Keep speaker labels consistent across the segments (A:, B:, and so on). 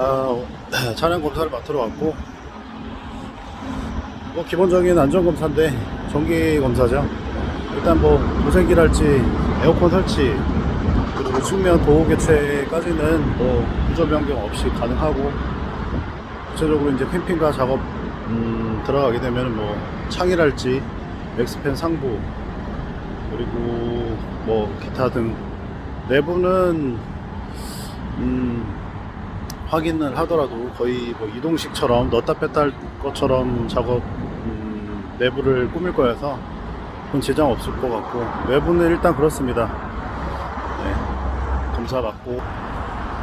A: 아, 차량 검사를 맡으러 왔고 뭐 기본적인 안전 검사인데 정기 검사죠. 일단 뭐 도색이랄지 에어컨 설치 그리고 측면 도어 교체까지는 뭐 구조 변경 없이 가능하고 구체적으로 이제 캠핑카 작업 음, 들어가게 되면 뭐 창이랄지 맥스팬 상부 그리고 뭐 기타 등 내부는 음, 확인을 하더라도 거의 뭐 이동식처럼 넣었다 뺐다 할 것처럼 작업 음, 내부를 꾸밀 거여서 그건 지장 없을 것 같고 외부는 일단 그렇습니다. 네, 검사 받고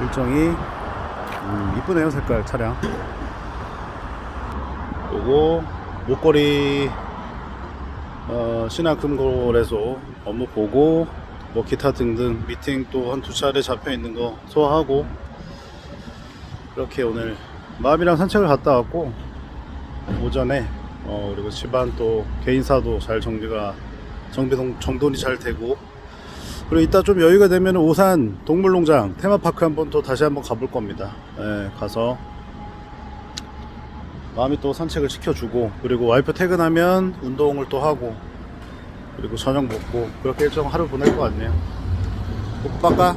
A: 일정이 음, 이쁘네요 색깔 차량. 요거 목걸이 어, 신한금고래소 업무 보고 뭐 기타 등등 미팅 또 한 두 차례 잡혀 있는 거 소화하고 이렇게 오늘 마음이랑 산책을 갔다 왔고 오전에 어, 그리고 집안 또 개인사도 잘 정비가 정비 동- 정돈이 잘 되고 그리고 이따 좀 여유가 되면 오산 동물농장 테마파크 한번 또 다시 한번 가볼 겁니다. 예, 가서 마음이 또 산책을 시켜주고 그리고 와이프 퇴근하면 운동을 또 하고 그리고 저녁 먹고 그렇게 일정 하루 보낼 것 같네요. 오빠까